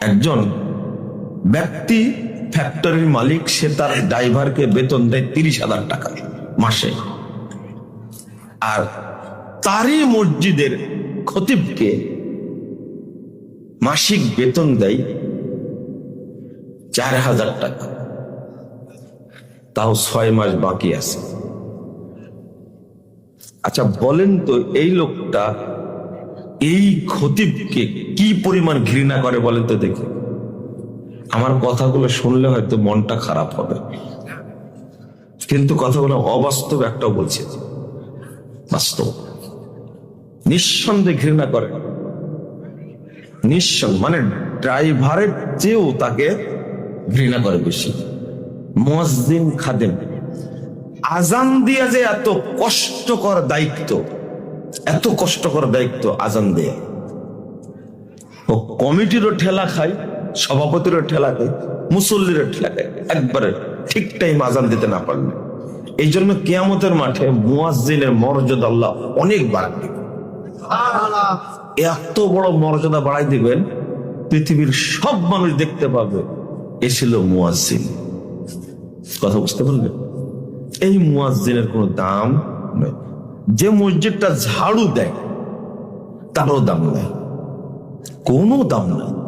একজন ব্যক্তি ফ্যাক্টরির মালিক, সে তার ড্রাইভারকে বেতন দেয় তিরিশ হাজার টাকা মাসে। আর তারই মসজিদের খতিবকে মাসিক বেতন দেয় চার হাজার টাকা। তাও ছয় মাস বাকি আছে। আচ্ছা বলেন তো, এই লোকটা এই খতিবকে কি পরিমাণ ঘৃণা করে বলেন তো দেখি। আমার কথাগুলো শুনলে হয়তো মনটা খারাপ হবে। কিন্তু কথাগুলো অবাস্তব একটাও বলছে। বাস্তব। নিঃসন্দেহে ঘৃণা করে। নিঃসন্দেহ মানে ড্রাইভারের চেয়েও তাকে ঘৃণা করে বেশি। মসজিদ খাদেম, আজান দিয়া যে এত কষ্টকর দায়িত্ব এত কষ্টকর দায়িত্ব আজান দেয়া। ও কমিটিরও ঠেলা খায়, সভাপতিরও ঠেলা খায় মুসল্লিরও ঠেলা খায় একবারে ঠিক টাইম আজান দিতে না পারলে। এই জন্য কেয়ামতের মাঠে মুয়াজ্জিনের মর্যাদা আল্লাহ অনেক বাড়াই দিবেন। এত বড় মর্যাদা বাড়াই দিবেন, পৃথিবীর সব মানুষ দেখতে পাবে, এ ছিল মুয়াজ্জিন। কথা বুঝতে পারলেন? এই মুয়াজ্জিনের কোনো দাম নেই। যে মসজিদটা ঝাড়ু দেয় তারও দাম নাই। কোনো দাম নাই।